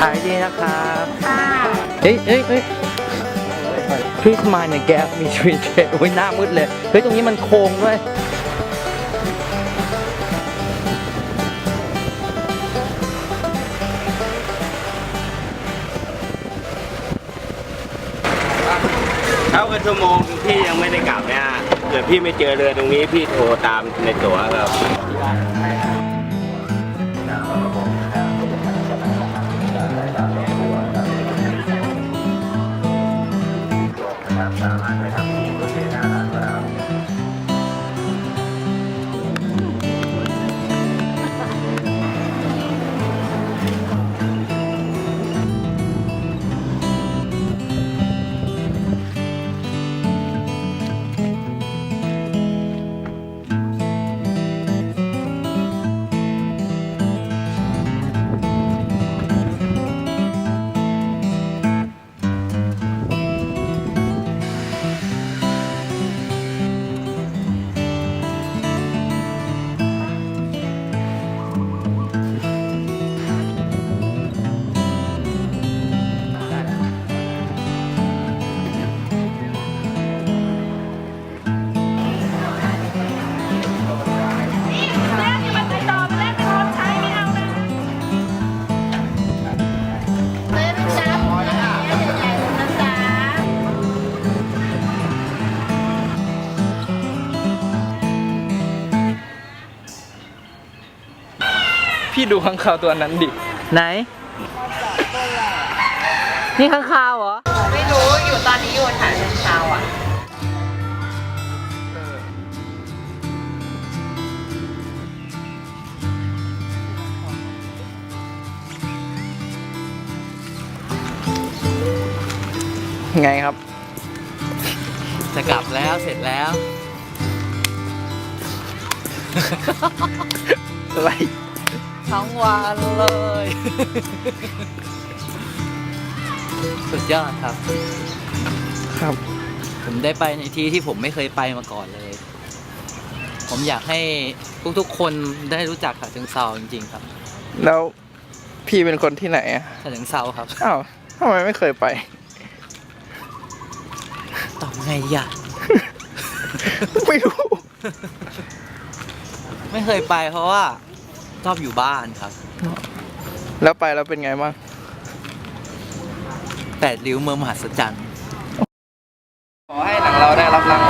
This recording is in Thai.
ขายดีนะครับเฮ้ยเฮ้ยเฮ้ยเฮ้ยมาเนี่ยแกมีทรีเทโอ้ยหน้ามืดเลย เฮ้ย ตรงนี้มันโค้งด้วยเท่ากับชั่วโมงพี่ยังไม่ได้กลับเนี่ยเกิดพี่ไม่เจอเรือตรงนี้พี่โทรตามในตั๋วครับ พี่ดูข้างคาวตัวนั้นดิ ไหน นี่ข้างคาวเหรอ ไม่รู้อยู่ตอนนี้อยู่ถ่ายเช้าอะ ไงครับ จะกลับแล้วเสร็จแล้ว อะไร ทั้งวันเลย สุดยอดครับ ครับ ผมได้ไปในที่ที่ผมไม่เคยไปมาก่อนเลย ผมอยากให้ทุกๆ คนได้รู้จักฉะเชิงเซาจริงๆครับแล้วพี่เป็นคนที่ไหนอะฉะเชิงเซาครับ อ้าวทำไมไม่เคยไป ตอบไงดีอะ ไม่รู้ ไม่เคยไปเพราะว่า ชอบอยู่บ้านครับแล้วไปแล้วเป็นไงบ้างแปดริ้วเมืองมหัศจรรย์ ขอให้หนังเราได้รับรางวัล